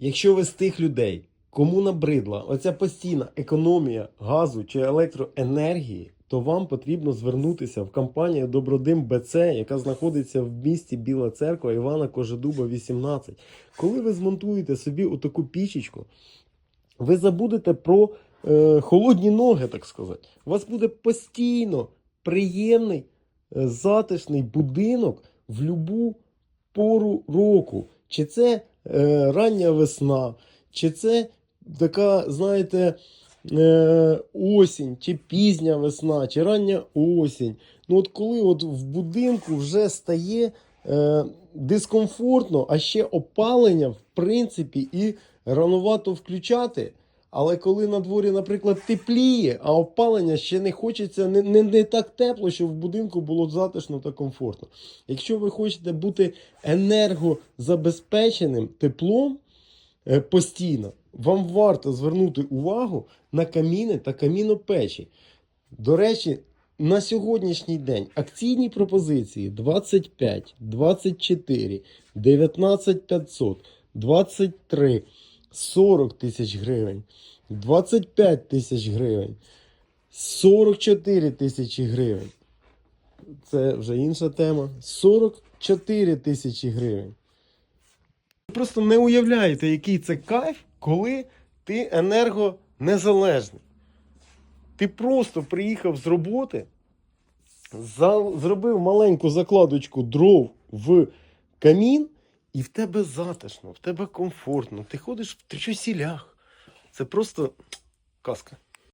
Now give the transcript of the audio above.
Якщо ви з тих людей, кому набридла оця постійна економія газу чи електроенергії, то вам потрібно звернутися в компанію Добродим БЦ, яка знаходиться в місті Біла Церква Івана Кожедуба, 18. Коли ви змонтуєте собі отаку пічечку, ви забудете про е, холодні ноги, так сказати. У вас буде постійно приємний, е, затишний будинок в любу пору року. Чи це рання весна, чи це така, знаєте, е, осінь, чи пізня весна, чи рання осінь. Ну, от коли от в будинку вже стає е, дискомфортно, а ще опалення, в принципі, і рановато включати. Але коли на дворі, наприклад, тепліє, а опалення ще не хочеться, не, не, не так тепло, щоб в будинку було затишно та комфортно. Якщо ви хочете бути енергозабезпеченим теплом е, постійно, вам варто звернути увагу на каміни та камінопечі. До речі, на сьогоднішній день акційні пропозиції 25, 24, 19 500, 23, 40 тисяч гривень, 25 тисяч гривень, 44 тисячі гривень. Це вже інша тема. 44 тисячі гривень. Ви просто не уявляєте, який це кайф, коли ти енергонезалежний. Ти просто приїхав з роботи, зробив маленьку закладочку дров в камін, і в тебе затишно, в тебе комфортно. Ти ходиш в тричосілях. Це просто казка.